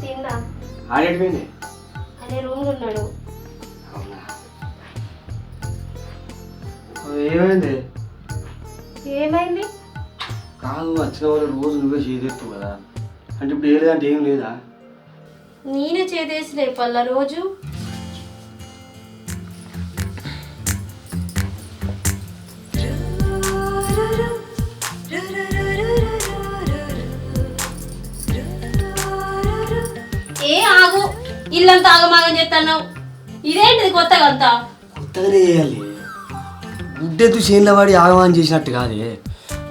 తిన్నా. ఆడేటిపోయింది అనే రూమ్లో ఉన్నాడు. అవునా? ఏమైంది? ఏమైంది? కాదు వచ్చిన వాళ్ళు రోజు నువ్వే చేసేస్తావు కదా. అంటే ఇప్పుడు ఏ లేదంటే ఏం లేదా? నేనే చేదేసిలే పల్ల రోజు. ఇల్లంతా ఆగమాగం చేస్తున్నావు ఇదేంటిది కొత్తగా అంతా? కొత్తగానే చేయాలి. గుడ్డెత్తు చేనుల వాడి ఆగమానం చేసినట్టు కాదే.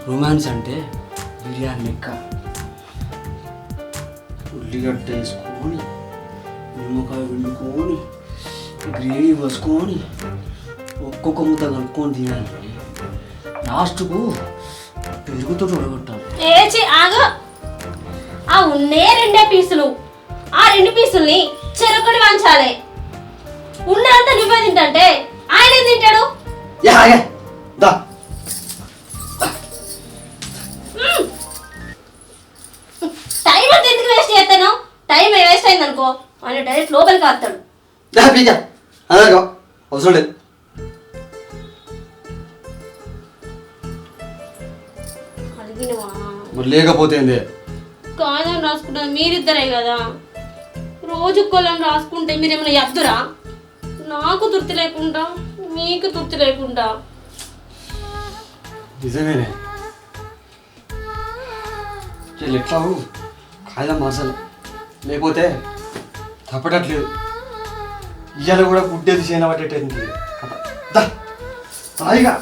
రొమాన్స్ అంటే బిర్యానీ లెక్క. ఉల్లిగడ్డ వేసుకొని నిమ్మకాయ వండుకొని గ్రేవీ పోసుకొని ఒక్కొక్క ముద్ద కలుపుకొని తినాలి. లాస్ట్కు పెరుగుతో ఉడగొట్టాలి. ఏచి ఆగు. ఆ ఉన్నే రెండే పీసులు. ఆ రెండు పీసుల్ని చెరొకటి వంచాలి. ఉన్నదంతా నువ్వే తింటే ఆయన ఏం తింటాడు? దా. టైం అంతా ఎందుకు వేస్ట్ చేస్తాను? టైం వేస్ట్ అయింది అనుకో ఆయన డైరెక్ట్ లోపలికి వస్తాడు అవసరం లేదు. మరి లేకపోతే కాదని రాసుకుంటారు మీరిద్దరే కదా. రోజు కొలం రాసుకుంటే మీరేమైనా ఎద్దురా నాకు తృప్తి లేకుండా మీకు తృప్తి లేకుండా. నిజమేనే. చెల్లి ఎట్లా కాయదమ్మా అసలు లేకపోతే తప్పటట్లేదు. ఇయ్యాల కూడా గుడ్డేది చేయన పట్టేటంది దా తాయిగా.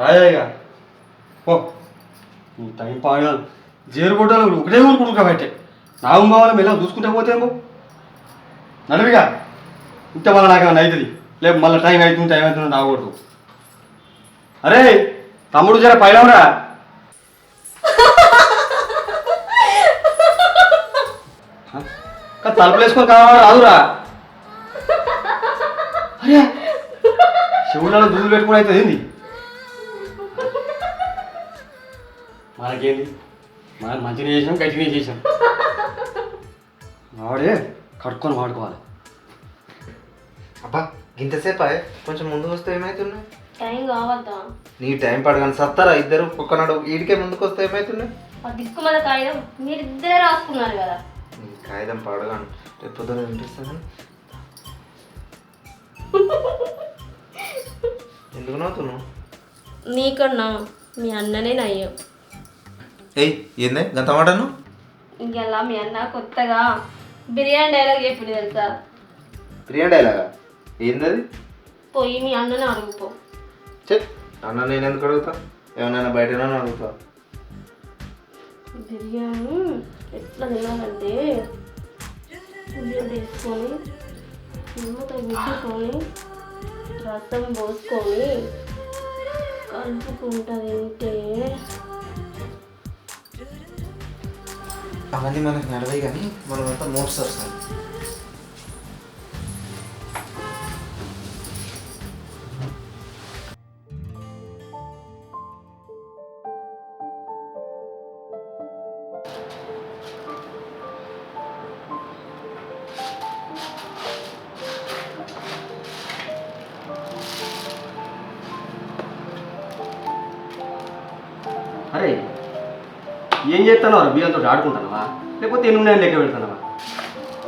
రాజాయిగా ఓ నీ టైం పాడాలి జేరు కొట్టాలి ఒకటే ఊరుకుడు కాబట్టి నా ఉంబావాలి మెల్ల చూసుకుంటే పోతేమో. నడివిగా. ఇంత మళ్ళీ నాకేమన్నా అవుతుంది? లేదు మళ్ళీ టైం అవుతుంది టైం అవుతుంది రాకూడదు. అరే తమ్ముడు జర పైలవరా. తలుపులు వేసుకొని కావాలా రాదురా. అరే శివులలో దూదులు పెట్టుకుని అవుతుంది ఏంది? మనకేంది మనం మంచిగా చేసాం గట్టిగా చేసాం వాడే కట్టుకొని వాడుకోవాలి. అబ్బా ఇంతసేపు అయ్యే కొంచెం ముందుకు వస్తే ఏమవుతున్నాయి టైం కావద్దా? నీ టైం పడగానే సత్తారా ఇద్దరు ఒక్కనాడు ఈడికే ముందుకు వస్తే ఏమవుతున్నాయి ఆ దిక్కుమల కాగితం మీరిద్దరే రాసుకున్నారు కదా. నీ కాగితం పడగాను రేపు పొద్దున వినిపిస్తుంది. ఎందుకు నవ్వుతున్నావు? నీకన్నా మీ అన్ననే నయ్యం. ఏయ్ ఏందే? గంత మాటను ఇంకెలా మీ అన్న కొత్తగా బిర్యానీ డైలాగ్ చెప్పింది తెలుసా? బిర్యానీ డైలాగా ఏందది? పోయి మీ అన్నని అడుగుపో. చెప్. అన్న నేను ఎందుకు అడుగుతా? ఏమన్నా బయటనా అడుగుతా. బిర్యానీ ఎట్లా తినాలంటే ఉల్లిగడ్డ వేసుకొని నిమ్మకాయ గుద్దుకొని రసం పోసుకొని కలుపుకుంటా తింటే అవన్నీ మనకు నడవయి కానీ మనం అంతా మోట్స్ వస్తాం. ఏం చేస్తున్నావు బియ్యంతో ఆడుకుంటున్నావా? లేకపోతే ఎన్ని ఉన్నాయని లెక్క పెడుతున్నావా?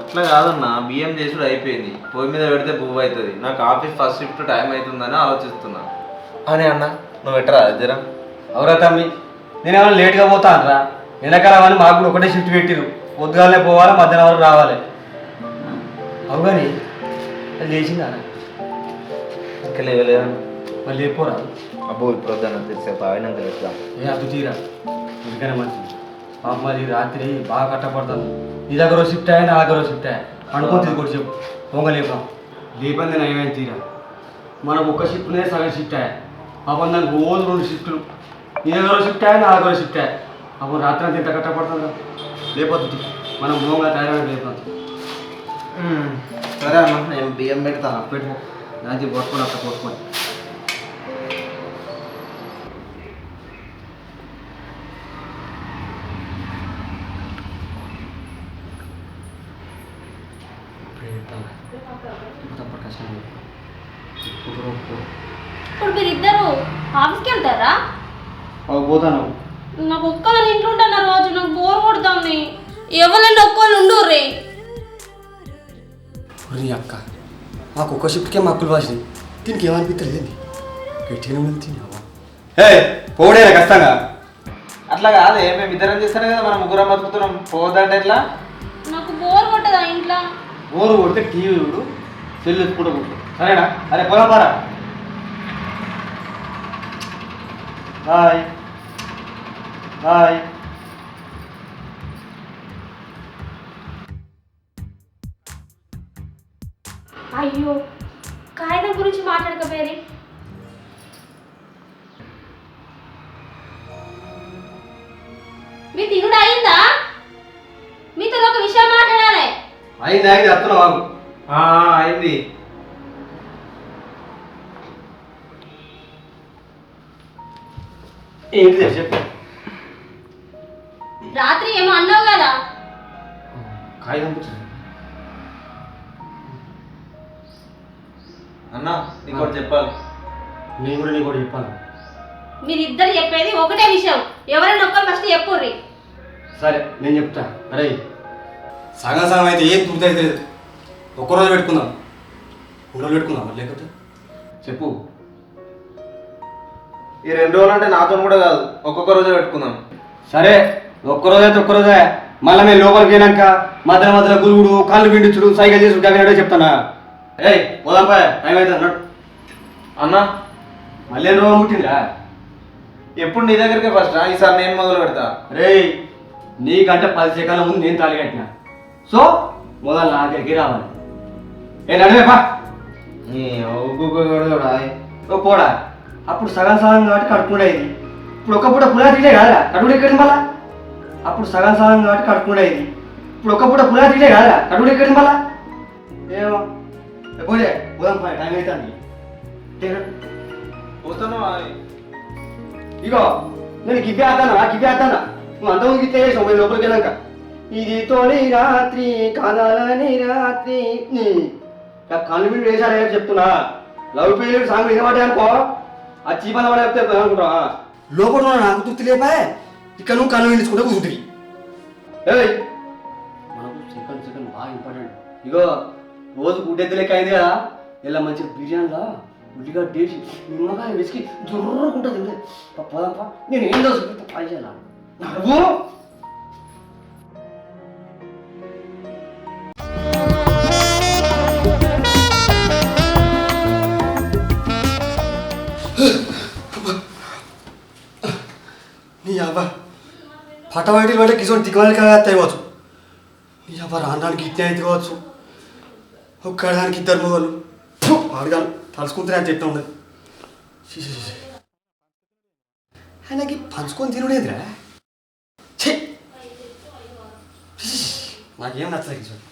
అట్లా కాదన్న బియ్యం చేసుడు అయిపోయింది. పొయ్యి మీద పెడితే పువ్వు అవుతుంది. నాకు ఆఫీస్ ఫస్ట్ షిఫ్ట్ టైం అవుతుందని ఆలోచిస్తున్నా. అనే అన్న నువ్వు ఎట్టరా జరా? అవురా తమ్మి నేను ఏమైనా లేట్గా పోతాను రా వెనకాలం అని మాకు కూడా ఒకటే షిఫ్ట్ పెట్టిరు పొద్దుగాలనే పోవాలి మధ్యాహ్నం వరకు రావాలి. అవు కానీ అది లేచిందా ఇంకా లేవలేదా? మళ్ళీ లేకపోరా అబ్బో ఇప్పుడు వద్దాను ఆగినాక చెప్తాం ఏ అద్దు తీరా. ఎందుకనే మంచిది. మరి రాత్రి బాగా కట్టపడుతుంది నీ దగ్గర షిఫ్ట్ అయ్యా నా దగ్గర షిఫ్ట్ అయ్యా అనుకోతుంది కూడా చెప్పు. పొంగ లేపాం. లేపంది నయమైన తీరా. మనం ఒక్క షిఫ్ట్నే సగం షిఫ్ట్ అయ్యా పాపం దానికి రోజు రెండు షిఫ్ట్లు నీ దగ్గర షిఫ్ట్ అయ్యా నా దగ్గర షిఫ్ట్ అయ్యా అప్పుడు రాత్రి అంతా ఎంత కట్టపడుతుందా లేకపోతుంది మనం భూమిగా తయారైన లేకపోతుంది సరే అన్న నేను బియ్యం పెడతాను. పెట్టుకో. దానికి పోసుకొని అట్లా పోసుకొని. మీరిద్దరు ఆఫీస్కి వెళ్తారా? పోతాను. నాకు ఒక్కదాని ఇంట్లో ఉంటాను రోజు? నాకు బోర్ కొడుతుంది. ఎవరంటే ఒక్కళ్ళు ఉండుర్రి? నీ అక్క మాకు ఒక్క షిఫ్ట్కే మక్కులు వాసినాయి దీనికి ఏమనిపించలేదండి గట్టిగా తిన్నావా? ఏ పోడే ఖచ్చితంగా అట్లా కాదే మేము ఇద్దరం చేస్తానే కదా మనం ముగ్గురం బతుకుతున్నాం. పోదంటే ఎట్లా? నాకు బోర్ కొట్టదా ఇంట్లో? ఓరు కొడితే టీవీ చూడు సెల్ ఎత్తుకుంటూ కూర్చో సరేనా? అరే పారా. బాయ్ బాయ్ అయ్యో కాగితం గురించి మాట్లాడకపోయారి? మీ తినుడు అయిందా? మీతో ఒక విషయం మాట్లాడాలి. అయింది అయింది అత్తను అయింది. ఏంటి చెప్పు. రాత్రి ఏమో అన్నావు కదా. కాగితం పుచ్చుకో. అన్న ఇంకోటి చెప్పాలి. నేను కూడా నీకు కూడా చెప్పాను మీరిద్దరు చెప్పేది ఒకటే విషయం. ఎవరైనా ఒక్కరు ఫస్ట్ చెప్పుర్రి. సరే నేను చెప్తా. అరే. సగం సగం అయితే ఏం పూర్తి లేదు. ఒక్కరోజు పెట్టుకుందాం. రెండు రోజులు పెట్టుకుందాం లేకపోతే? చెప్పు. ఈ రెండు రోజులు అంటే నాతో కూడా కాదు ఒక్కొక్క రోజే పెట్టుకుందాం సరే ఒక్కరోజు అయితే ఒక్కరోజే మళ్ళీ మేము లోపలికి పోయినాక మధ్య మధ్యలో గురుగుడు కాళ్ళు పిండించుడు సైకిల్ చేసుడు అవి చెప్తానా ఏయ్ పోదాంపా టైం అయితే అన్నాడు అన్న మళ్ళీ ఎన్ని రోజులు ముట్టిందిరా ఎప్పుడు నీ దగ్గరికే ఫస్ట్ ఈసారి నేను మొదలు పెడతా రేయ్ నీకంటే పది సెకండ్ల ముందు నేను తాళి కట్టిన సో మొదలు నా దగ్గరికి రావాలి ఏ నడివేపా నీ ఒక్కొక్క ఓ పోడా అప్పుడు సగం సగం కాబట్టి కడుపుకుండా అయింది ఇప్పుడు ఒక పూట పులా తినే కాదా కడుగుడు ఎక్కడి మళ్ళా? అప్పుడు సగం సగం కాబట్టి కడుపుకుండా అయింది ఇప్పుడు ఒక పూట పులా తినే కాదా కడుగుడు ఎక్కడి మళ్ళా? ఏమో. ఏ పోలే పోదాం పోయి టైం అవుతుంది పోతాను ఇగో నేను గివ్వి ఆద్దానా గివ్వి ఆద్దానా నువ్వు అంత గిట్లే చేసావు మేము లోపలికి వెళ్ళాక. ఇది తొలి రాత్రి కదలని రాత్రి. నీ కళ్ళు మీద వేసాడే చెప్తున్నా. లవ్ పీరియడ్ సాంగ్ వినబడే అనుకో ఆ చీపన పడే చెప్తే అనుకుంటా లోపల ఉన్న నాకు తృప్తి లేపా ఇక్కడ నువ్వు కళ్ళు విండించుకుంటే కూతురి ఏయ్! మనకు సెకండ్ సెకండ్ బాగా ఇంపార్టెంట్ ఇగో రోజు గుడ్డెద్దు లెక్క అయింది కదా? ఇలా మంచి బిర్యానీలా ఉల్లిగా డేసి నిమ్మకాయ విసికి జుర్రుకుంటుంది పోదాంపా నేను ఏం దోసు పైసలా నవ్వు నీ పటవాటి పడే కిసోని దిగువాలి కదా తేవచ్చు నీ అబ్బా రానడానికి ఇట్నే అయితే కావచ్చు. ఒక్కడానికి ఇద్దరు మొగలు. అడగాను తలుసుకుంటే అని చెప్తా ఉండదు ఆయనకి పంచుకొని తినుడేదిరా? నాకేం నచ్చలేదు కిషోర్.